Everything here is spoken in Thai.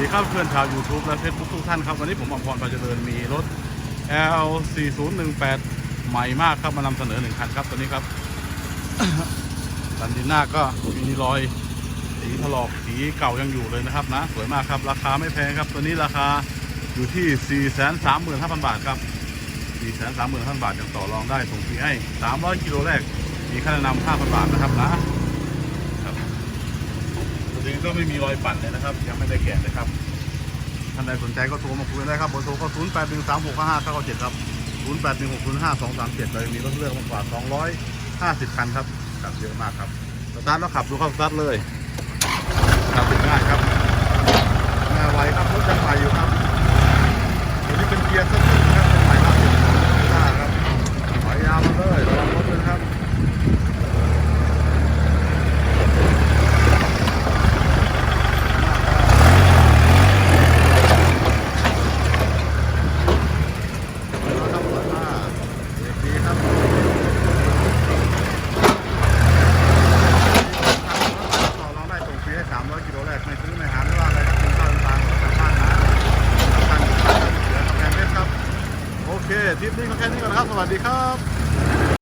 ดีครับเพื่อนชาว YouTube และ Facebook ทุกท่านครับ วันนี้ผมอมพรปาเจริญมีรถ L 4 0 1 8ใหม่มากครับมานำเสนอหนึ่งคันครับตัวนี้ครับดันดินหน้าก็มีรอยสีถลอกสีเก่ายังอยู่เลยนะครับนะ สวยมากครับ ราคาไม่แพงครับ ตัวนี้ราคาอยู่ที่ 4 3 5 0 0 0 บาทครับ 4 3 5 0 0 0 บาทยังต่อรองได้ส่งฟรีให้ 300 กิโลแรกมีค่าแนะนำ5,000 บาทนะครับนะ ก็ไม่มีรอยปั่นเลยนะครับ ยังไม่ได้แกะเลยครับท่านใดสนใจก็โทรมาคุยได้ครับเบอร์โทรก็0 8 1 3 6 5 5 9 7ครับ0 8 1 6 0 5 2 3 7เลยมีรถเลือกมากกว่า250คันครับขับเยอะมากครับสตาร์ทแล้วขับดูเข้าสตาร์ทเลยขับถึงง่ายครับแม่ไวครับรถยังใหม่อยู่ครับตัวนี้เป็นเกียร์สติ๊กครับยังใหม่ครับหน้าครับถอยยาวมาเลยระวังรถด้วยนะครับ ไปแล้วครับร้อยห้าเด็กดีครับต่อรองได้ส่งฟรีให้300กิโลแรกไม่ซื้อไม่หาไม่ว่าอะไรครับกินข้าวกินปลาของกลับบ้านนะทางอยู่บ้านเหลือกำแพงเพชรครับ โอเค ทริปนี้ก็แค่นี้ก่อนนะครับ สวัสดีครับ